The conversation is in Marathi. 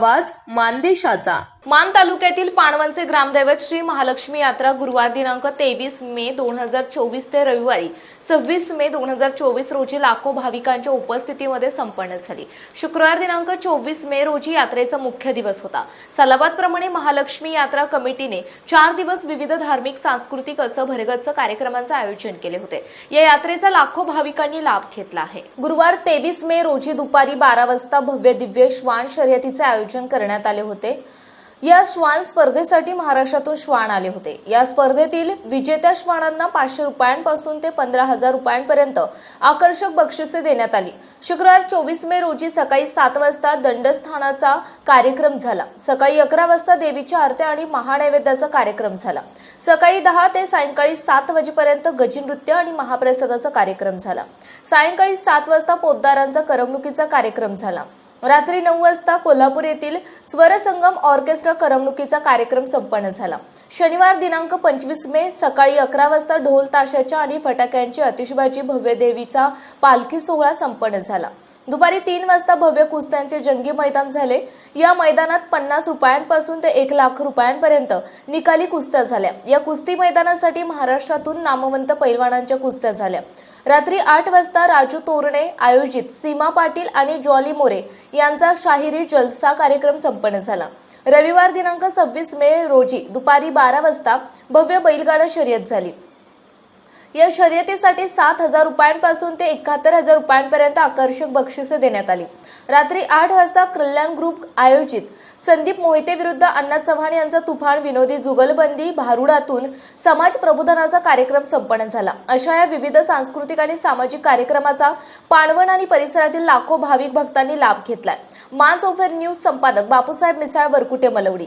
आवाज मानदेशाचा. मान तालुक्यातील पाणवनचे ग्रामदैवत श्री महालक्ष्मी यात्रा गुरुवार दिनांक तेवीस मे दोन हजार चोवीस ते रविवारी सव्वीस मे दोन हजार चोवीस रोजी लाखो भाविकांच्या उपस्थितीमध्ये संपन्न झाली. शुक्रवार दिनांक चोवीस मे रोजी यात्रेचा मुख्य दिवस होता. सलाबादप्रमाणे महालक्ष्मी यात्रा कमिटीने चार दिवस विविध धार्मिक सांस्कृतिक असं भरगच्च कार्यक्रमांचे आयोजन केले होते. या यात्रेचा लाखो भाविकांनी लाभ घेतला आहे. गुरुवार तेवीस मे रोजी दुपारी बारा वाजता भव्य दिव्य श्वान शर्यतीचे आयोजन करण्यात आले होते. या श्वान स्पर्धेसाठी महाराष्ट्रातून श्वान आले होते. या स्पर्धेतील विजेत्या श्वानांना पाचशे रुपयांपासून ते पंधरा हजार रुपयांपर्यंत आकर्षक बक्षिसे देण्यात आली. शुक्रवार चोवीस मे रोजी सकाळी सात वाजता दंडस्थानाचा कार्यक्रम झाला. सकाळी अकरा वाजता देवीच्या आरत्या आणि महानैवेद्याचा कार्यक्रम झाला. सकाळी दहा ते सायंकाळी सात वाजेपर्यंत गजनृत्य आणि महाप्रसादाचा कार्यक्रम झाला. सायंकाळी सात वाजता पोद्दारांचा करमणुकीचा कार्यक्रम झाला. रात्री नऊ वाजता कोल्हापूर येथील स्वरसंगम ऑर्केस्ट्रा करमणुकीचा कार्यक्रम संपन्न झाला. शनिवार दिनांक पंचवीस मे सकाळी अकरा वाजता ढोल ताशाच्या आणि फटाक्यांची अतिशबाजी भव्य देवीचा पालखी सोहळा संपन्न झाला. दुपारी तीन वाजता भव्य कुस्त्यांचे जंगी मैदान झाले. या मैदानात पन्नास रुपयांपासून ते एक लाख रुपयांपर्यंत निकाली कुस्त्या झाल्या. या कुस्ती मैदानासाठी महाराष्ट्रातून नामवंत पैलवानांच्या कुस्त्या झाल्या. रात्री आठ वाजता राजू तोरणे आयोजित सीमा पाटील आणि जॉली मोरे यांचा शाहिरी जलसा कार्यक्रम संपन्न झाला. रविवार दिनांक सव्वीस मे रोजी दुपारी बारा वाजता भव्य बैलगाडा शर्यत झाली. या शर्यतीसाठी सात हजार रुपयांपासून ते एकाहत्तर हजार रुपयांपर्यंत आकर्षक बक्षिसे देण्यात आली. रात्री आठ वाजता कल्याण ग्रुप आयोजित संदीप मोहिते विरुद्ध अण्णा चव्हाण यांचा तुफान विनोदी जुगलबंदी भारुडातून समाज प्रबोधनाचा कार्यक्रम संपन्न झाला. अशा या विविध सांस्कृतिक आणि सामाजिक कार्यक्रमाचा पाणवण आणि परिसरातील लाखो भाविक भक्तांनी लाभ घेतलाय. मान चौफेर न्यूज संपादक बापूसाहेब मिसाळ वरकुटे मलवडी.